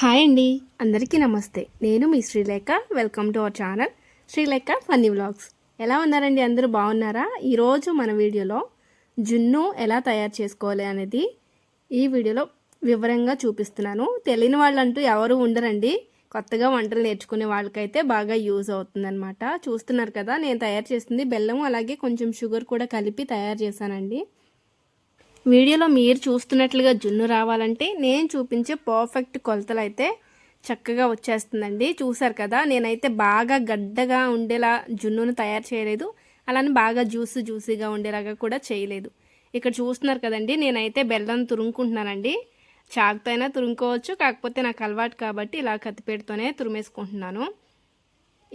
Hi అండి. అందరికీ నమస్తే. నేను మీ Srilekha. Welcome to our channel Srilekha funny vlogs. ఎలా ఉన్నారండి? అందరూ బాగున్నారా? ఈరోజు మన వీడియోలో జున్ను ఎలా తయారు చేసుకోవాలి అనేది ఈ వీడియోలో వివరంగా చూపిస్తున్నాను. తెలియని వాళ్ళంటూ ఎవరు ఉండరండి. కొత్తగా వంటలు నేర్చుకునే వాళ్ళకైతే బాగా యూజ్ అవుతుందన్నమాట. చూస్తున్నారు కదా నేను తయారు చేసింది బెల్లం అలాగే కొంచెం షుగర్ కూడా కలిపి తయారు చేశానండి. వీడియోలో మీరు చూస్తున్నట్లుగా జున్ను రావాలంటే నేను చూపించే పర్ఫెక్ట్ కొలతలు అయితే చక్కగా వచ్చేస్తుందండి. చూసారు కదా నేనైతే బాగా గడ్డగా ఉండేలా జున్నును తయారు చేయలేదు. అలానే బాగా జ్యూస్ జ్యూసీగా ఉండేలాగా కూడా చేయలేదు. ఇక్కడ చూస్తున్నారు కదండి నేనైతే బెల్లం తురుముకుంటున్నానండి. చాకుతో అయినా తురుముకోవచ్చు కాకపోతే నాకు అలవాటు కాబట్టి ఇలా కత్తిపేటతోనే తురిమేసుకుంటున్నాను.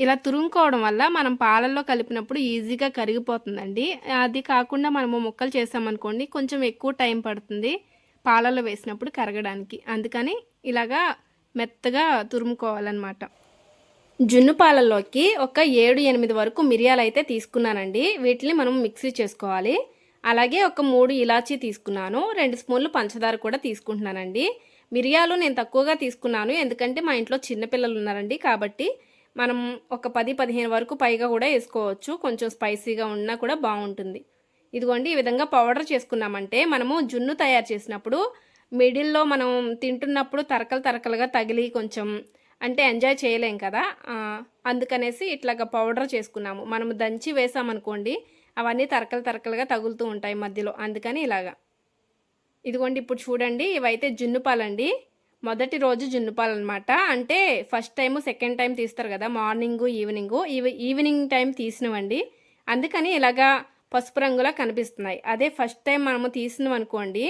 ఇలా తురుముకోవడం వల్ల మనం పాలల్లో కలిపినప్పుడు ఈజీగా కరిగిపోతుందండి. అది కాకుండా మనము ముక్కలు చేసామనుకోండి కొంచెం ఎక్కువ టైం పడుతుంది పాలల్లో వేసినప్పుడు కరగడానికి. అందుకని ఇలాగా మెత్తగా తురుముకోవాలన్నమాట. జున్ను పాలల్లోకి ఒక ఏడు ఎనిమిది వరకు మిరియాలు అయితే తీసుకున్నానండి. వీటిని మనం మిక్సీ చేసుకోవాలి. అలాగే ఒక మూడు ఇలాచీ తీసుకున్నాను. రెండు స్పూన్లు పంచదార కూడా తీసుకుంటున్నానండి. మిరియాలు నేను తక్కువగా తీసుకున్నాను. ఎందుకంటే మా ఇంట్లో చిన్నపిల్లలు ఉన్నారండి కాబట్టి మనం ఒక పది పదిహేను వరకు పైగా కూడా వేసుకోవచ్చు. కొంచెం స్పైసీగా ఉన్నా కూడా బాగుంటుంది. ఇదిగోండి ఈ విధంగా పౌడర్ చేసుకున్నామంటే మనము జున్ను తయారు చేసినప్పుడు మిడిల్లో మనం తింటున్నప్పుడు తరకలు తరకలుగా తగిలి కొంచెం అంటే ఎంజాయ్ చేయలేం కదా. అందుకనేసి ఇట్లాగా పౌడర్ చేసుకున్నాము. మనము దంచి వేసామనుకోండి అవన్నీ తరకలు తరకలుగా తగులుతూ ఉంటాయి మధ్యలో. అందుకని ఇలాగా. ఇదిగోండి ఇప్పుడు చూడండి ఇవైతే జున్ను పాలండి. మొదటి రోజు జున్ను పాలు అనమాట అంటే ఫస్ట్ టైము సెకండ్ టైం తీస్తారు కదా మార్నింగు ఈవినింగు. ఈవి ఈవినింగ్ టైం తీసినవండి. అందుకని ఇలాగా పసుపు రంగులా కనిపిస్తున్నాయి. అదే ఫస్ట్ టైం మనము తీసినవి అనుకోండి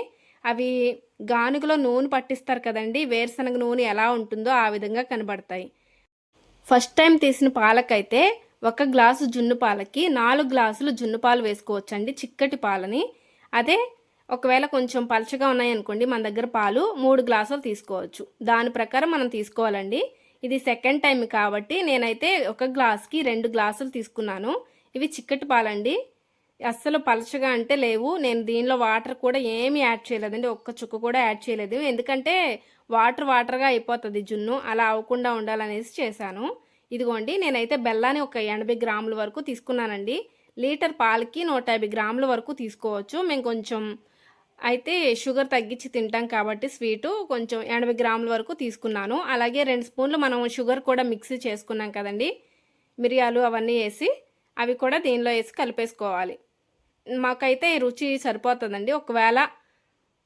అవి గానుగలో నూనె పట్టిస్తారు కదండి వేరుశనగ నూనె ఎలా ఉంటుందో ఆ విధంగా కనబడతాయి. ఫస్ట్ టైం తీసిన పాలకైతే ఒక గ్లాసు జున్ను పాలకి నాలుగు గ్లాసులు జున్ను పాలు వేసుకోవచ్చండి చిక్కటి పాలని. అదే ఒకవేళ కొంచెం పలచగా ఉన్నాయనుకోండి మన దగ్గర పాలు మూడు గ్లాసులు తీసుకోవచ్చు. దాని ప్రకారం మనం తీసుకోవాలండి. ఇది సెకండ్ టైం కాబట్టి నేనైతే ఒక గ్లాస్కి రెండు గ్లాసులు తీసుకున్నాను. ఇవి చిక్కటి పాలండి. అస్సలు పలచగా అంటే లేవు. నేను దీనిలో వాటర్ కూడా ఏమీ యాడ్ చేయలేదండి. ఒక్క చుక్క కూడా యాడ్ చేయలేదు. ఎందుకంటే వాటర్ వాటర్గా అయిపోతుంది జున్ను. అలా అవ్వకుండా ఉండాలనేసి చేశాను. ఇదిగోండి నేనైతే బెల్లాన్ని ఒక ఎనభై గ్రాముల వరకు తీసుకున్నానండి. లీటర్ పాలకి నూట యాభై గ్రాముల వరకు తీసుకోవచ్చు. మేము కొంచెం అయితే షుగర్ తగ్గించి తింటాం కాబట్టి స్వీటు కొంచెం ఎనభై గ్రాముల వరకు తీసుకున్నాను. అలాగే రెండు స్పూన్లు మనం షుగర్ కూడా మిక్సీ చేసుకున్నాం కదండి. మిరియాలు అవన్నీ వేసి అవి కూడా దీనిలో వేసి కలిపేసుకోవాలి. మాకైతే రుచి సరిపోతుందండి. ఒకవేళ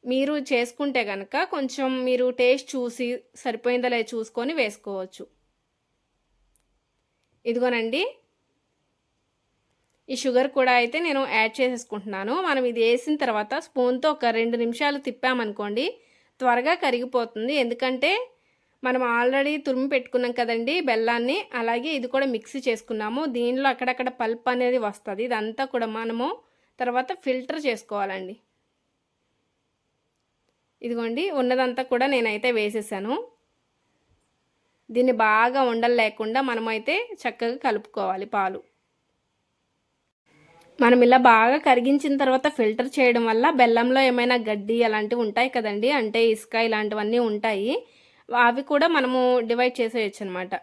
మీరు చేసుకుంటే కనుక కొంచెం మీరు టేస్ట్ చూసి సరిపోయిందో లేదో చూసుకొని వేసుకోవచ్చు. ఇదిగోనండి ఈ షుగర్ కూడా అయితే నేను యాడ్ చేసేసుకుంటున్నాను. మనం ఇది వేసిన తర్వాత స్పూన్తో ఒక రెండు నిమిషాలు తిప్పామనుకోండి త్వరగా కరిగిపోతుంది. ఎందుకంటే మనం ఆల్రెడీ తురిమి పెట్టుకున్నాం కదండి బెల్లాన్ని అలాగే ఇది కూడా మిక్సీ చేసుకున్నాము. దీనిలో అక్కడక్కడ పల్ప్ అనేది వస్తుంది. ఇదంతా కూడా మనము తర్వాత ఫిల్టర్ చేసుకోవాలండి. ఇదిగోండి ఉన్నదంతా కూడా నేనైతే వేసేసాను. దీన్ని బాగా ఉండలు లేకుండా మనమైతే చక్కగా కలుపుకోవాలి పాలు. మనం ఇలా బాగా కరిగించిన తర్వాత ఫిల్టర్ చేయడం వల్ల బెల్లంలో ఏమైనా గడ్డి అలాంటివి ఉంటాయి కదండి. అంటే ఇసుక ఇలాంటివన్నీ ఉంటాయి. అవి కూడా మనము డివైడ్ చేసేయచ్చు అనమాట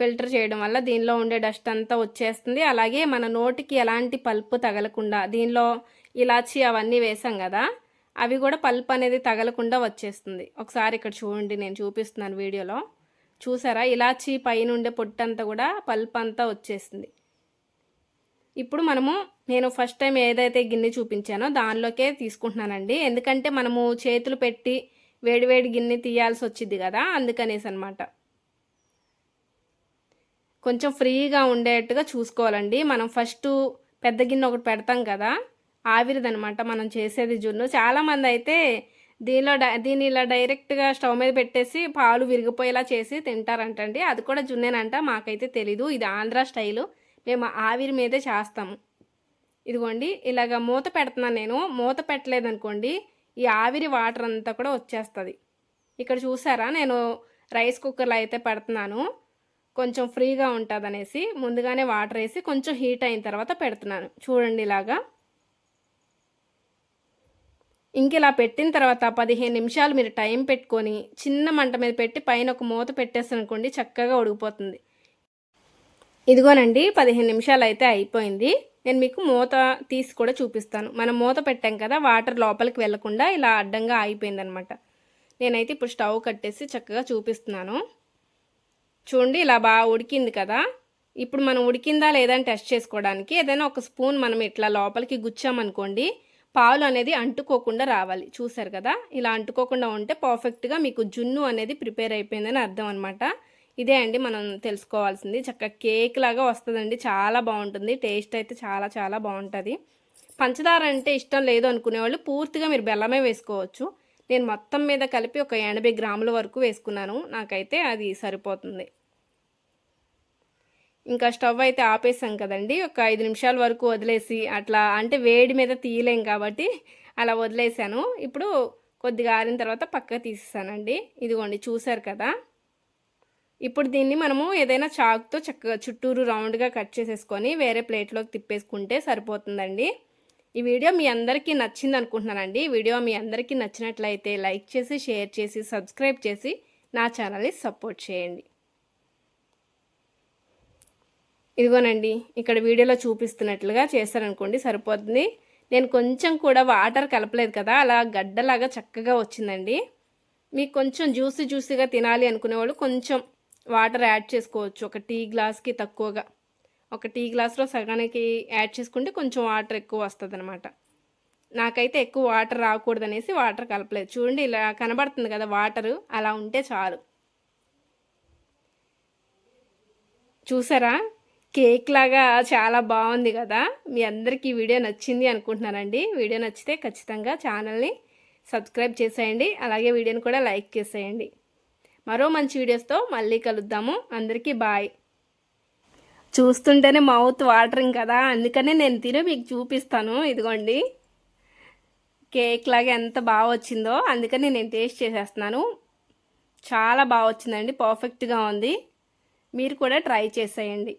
ఫిల్టర్ చేయడం వల్ల దీనిలో ఉండే డస్ట్ అంతా వచ్చేస్తుంది. అలాగే మన నోటికి ఎలాంటి పల్పు తగలకుండా దీనిలో ఇలాచి అవన్నీ వేసాం కదా అవి కూడా పల్ప్ అనేది తగలకుండా వచ్చేస్తుంది. ఒకసారి ఇక్కడ చూడండి నేను చూపిస్తున్నాను వీడియోలో. చూసారా? ఇలాచి పైన ఉండే పొట్టంతా కూడా పల్ప్ అంతా వచ్చేసింది. ఇప్పుడు మనము నేను ఫస్ట్ టైం ఏదైతే గిన్నె చూపించానో దానిలోకే తీసుకుంటున్నానండి. ఎందుకంటే మనము చేతులు పెట్టి వేడివేడి గిన్నె తీయాల్సి వచ్చింది కదా అందుకనేసి అనమాట కొంచెం ఫ్రీగా ఉండేట్టుగా చూసుకోవాలండి. మనం ఫస్ట్ పెద్ద గిన్నె ఒకటి పెడతాం కదా ఆవిరిదనమాట మనం చేసేది జున్ను. చాలామంది అయితే దీనిలో డై- దీన్ని ఇలా డైరెక్ట్గా స్టవ్ మీద పెట్టేసి పాలు విరిగిపోయేలా చేసి తింటారంటండి. అది కూడా జున్నేనంట మాకైతే తెలీదు. ఇది ఆంధ్ర స్టైలు. మేము ఆవిరి మీదే చేస్తాము. ఇదిగోండి ఇలాగ మూత పెడుతున్నాను నేను. మూత పెట్టలేదనుకోండి ఈ ఆవిరి వాటర్ అంతా కూడా వచ్చేస్తుంది. ఇక్కడ చూసారా? నేను రైస్ కుక్కర్లో అయితే పెడుతున్నాను. కొంచెం ఫ్రీగా ఉంటుంది అనేసి ముందుగానే వాటర్ వేసి కొంచెం హీట్ అయిన తర్వాత పెడుతున్నాను. చూడండి ఇలాగా. ఇంక ఇలా పెట్టిన తర్వాత పదిహేను నిమిషాలు మీరు టైం పెట్టుకొని చిన్న మంట మీద పెట్టి పైన ఒక మూత పెట్టేస్తారనుకోండి చక్కగా ఉడికిపోతుంది. ఇదిగోనండి పదిహేను నిమిషాలు అయితే అయిపోయింది. నేను మీకు మూత తీసి కూడా చూపిస్తాను. మనం మూత పెట్టాం కదా వాటర్ లోపలికి వెళ్ళకుండా ఇలా అడ్డంగా ఆగిపోయిందనమాట. నేనైతే ఇప్పుడు స్టవ్ కట్టేసి చక్కగా చూపిస్తున్నాను. చూడండి ఇలా బాగా ఉడికింది కదా. ఇప్పుడు మనం ఉడికిందా లేదా అని టెస్ట్ చేసుకోవడానికి ఏదైనా ఒక స్పూన్ మనం ఇట్లా లోపలికి గుచ్చామనుకోండి పాలు అనేది అంటుకోకుండా రావాలి. చూసారు కదా ఇలా అంటుకోకుండా ఉంటే పర్ఫెక్ట్గా మీకు జున్ను అనేది ప్రిపేర్ అయిపోయిందని అర్థం అనమాట ఇదే అండి మనం తెలుసుకోవాల్సింది. చక్కగా కేక్ లాగా వస్తుందండి. చాలా బాగుంటుంది. టేస్ట్ అయితే చాలా చాలా బాగుంటుంది. పంచదార అంటే ఇష్టం లేదు అనుకునేవాళ్ళు పూర్తిగా మీరు బెల్లమే వేసుకోవచ్చు. నేను మొత్తం మీద కలిపి ఒక ఎనభై గ్రాముల వరకు వేసుకున్నాను. నాకైతే అది సరిపోతుంది. ఇంకా స్టవ్ అయితే ఆపేసాం కదండి. ఒక ఐదు నిమిషాల వరకు వదిలేసి అట్లా అంటే వేడి మీద తీయలేం కాబట్టి అలా వదిలేసాను. ఇప్పుడు కొద్దిగా ఆరిన తర్వాత పక్కకు తీసేసానండి. ఇదిగోండి చూసారు కదా. ఇప్పుడు దీన్ని మనము ఏదైనా చాక్తో చక్కగా చుట్టూరు రౌండ్గా కట్ చేసేసుకొని వేరే ప్లేట్లోకి తిప్పేసుకుంటే సరిపోతుందండి. ఈ వీడియో మీ అందరికీ నచ్చింది అనుకుంటున్నానండి. ఈ వీడియో మీ అందరికీ నచ్చినట్లయితే లైక్ చేసి షేర్ చేసి సబ్స్క్రైబ్ చేసి నా ఛానల్ని సపోర్ట్ చేయండి. ఇదిగోనండి ఇక్కడ వీడియోలో చూపిస్తున్నట్లుగా చేశారనుకోండి సరిపోతుంది. నేను కొంచెం కూడా వాటర్ కలపలేదు కదా అలా గడ్డలాగా చక్కగా వచ్చిందండి. మీకు కొంచెం జ్యూసీ జ్యూసీగా తినాలి అనుకునేవాళ్ళు కొంచెం వాటర్ యాడ్ చేసుకోవచ్చు. ఒక టీ గ్లాస్కి తక్కువగా. ఒక టీ గ్లాస్లో సగానికి యాడ్ చేసుకుంటే కొంచెం వాటర్ ఎక్కువ వస్తుంది అనమాట నాకైతే ఎక్కువ వాటర్ రాకూడదు అనేసి వాటర్ కలపలేదు. చూడండి ఇలా కనబడుతుంది కదా వాటరు. అలా ఉంటే చాలు. చూసారా? కేక్ లాగా చాలా బాగుంది కదా. మీ అందరికీ ఈ వీడియో నచ్చింది అనుకుంటున్నానండి. వీడియో నచ్చితే ఖచ్చితంగా ఛానల్ని సబ్స్క్రైబ్ చేసేయండి. అలాగే వీడియోని కూడా లైక్ చేసేయండి. మరో మంచి వీడియోస్తో మళ్ళీ కలుద్దాము. అందరికీ బాయ్. చూస్తుంటేనే మౌత్ వాటరింగ్ కదా. అందుకనే నేను తిని మీకు చూపిస్తాను. ఇదిగోండి. కేక్ లాగా ఎంత బాగా వచ్చిందో అందుకని నేను టేస్ట్ చేసేస్తున్నాను. చాలా బాగా వచ్చిందండి. పర్ఫెక్ట్గా ఉంది. మీరు కూడా ట్రై చేసేయండి.